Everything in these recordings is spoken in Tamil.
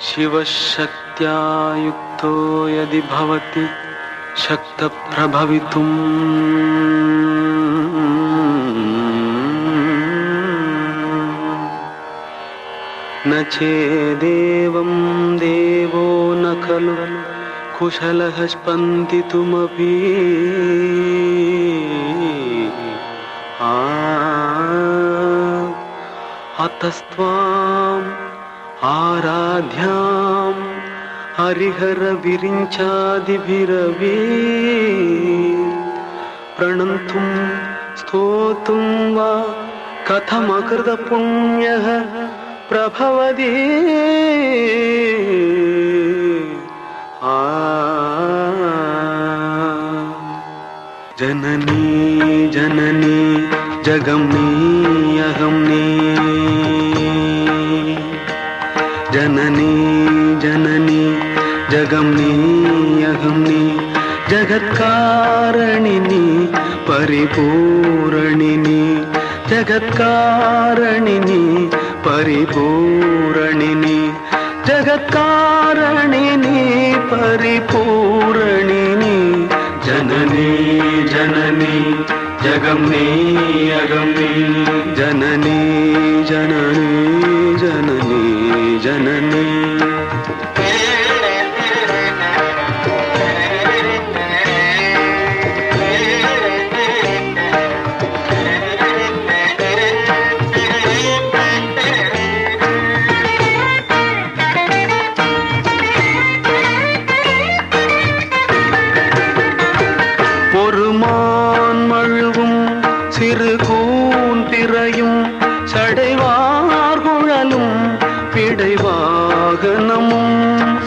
शिवशक्त्या युक्तो यदि भवति शक्तप्रभवितुम्। न चेदेवं देवो न खलु कुशलः स्पन्दितुमपि आ अतस्त्वाम् आराध्याम् हरिहरविरिञ्चादिभिरवी प्रणन्तुं स्तोतुं वा कथमकृतपुण्यः प्रभवति आ जननी जननी जगम्नी ஜனனி ஜனனி ஜகம் நீ அகம் நீ ஜகத்காரணி நீ பரிபூரணி நீ ஜகத்காரணி நீ பரிபூரணி நீ ஜகத்காரணி நீ பரிபூரணி ஜனனி ஜனனி ஜகம் நீ அகம் நீ ஜனனி பிடைவாகனமும்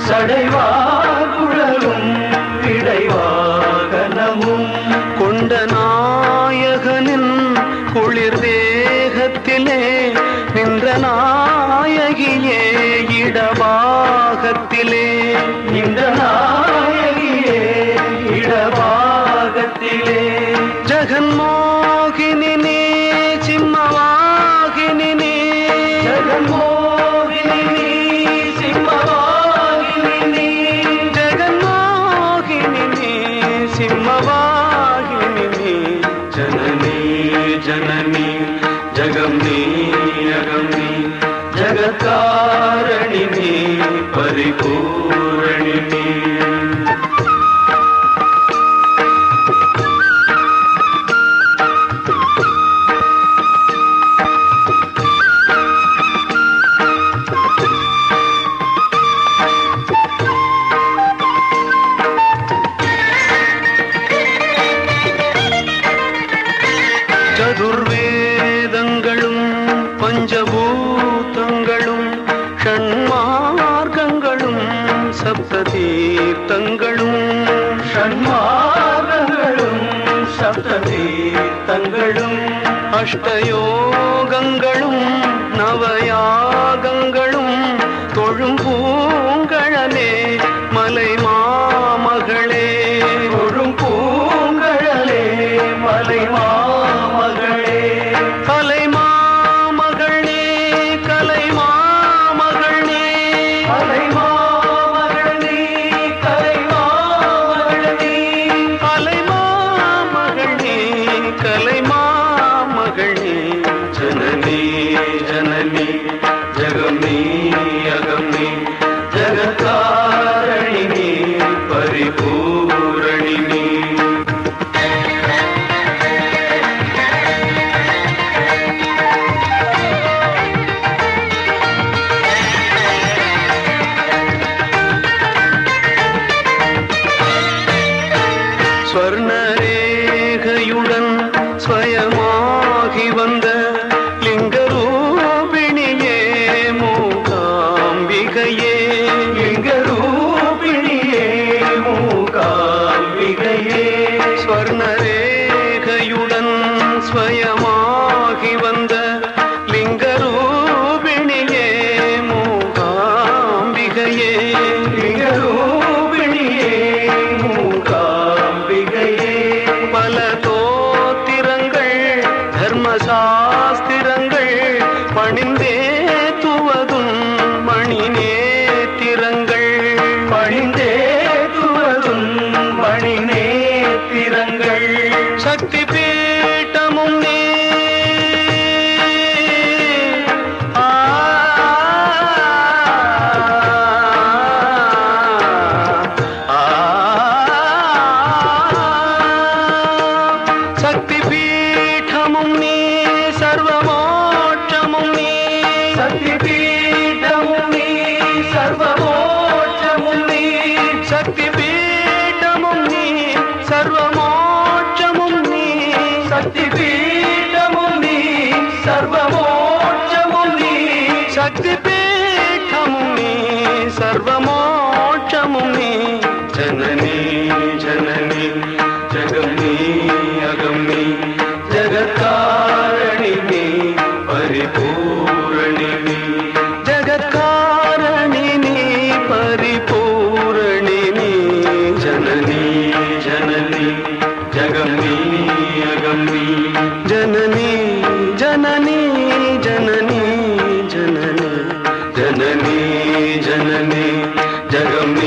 சடைவார்குழலும் பிடைவாகனமும் கொண்ட நாயகனின் குளிர் தேகத்திலே நின்ற நாயகியே இடபாகத்திலே. நின்ற நாயகியே இடபாகத்திலே. ஜெகன்மோகினி பவா பஞ்சபூதங்களும் ஷண்மார்க்கங்களும் சப்ததீர்த்தங்களும். ஷண்மார்க்கங்களும் சப்ததீர்த்தங்களும். அஷ்டயோகங்களும் நவயாகங்களும் தொழும் பூங்கழலே மலை மாமகளே தொழும் பூங்கழலே மலை மாமகளே का శక్తిపీఠముని సర్వమోక్షముని జననీ జననీ జగనీ అగ जग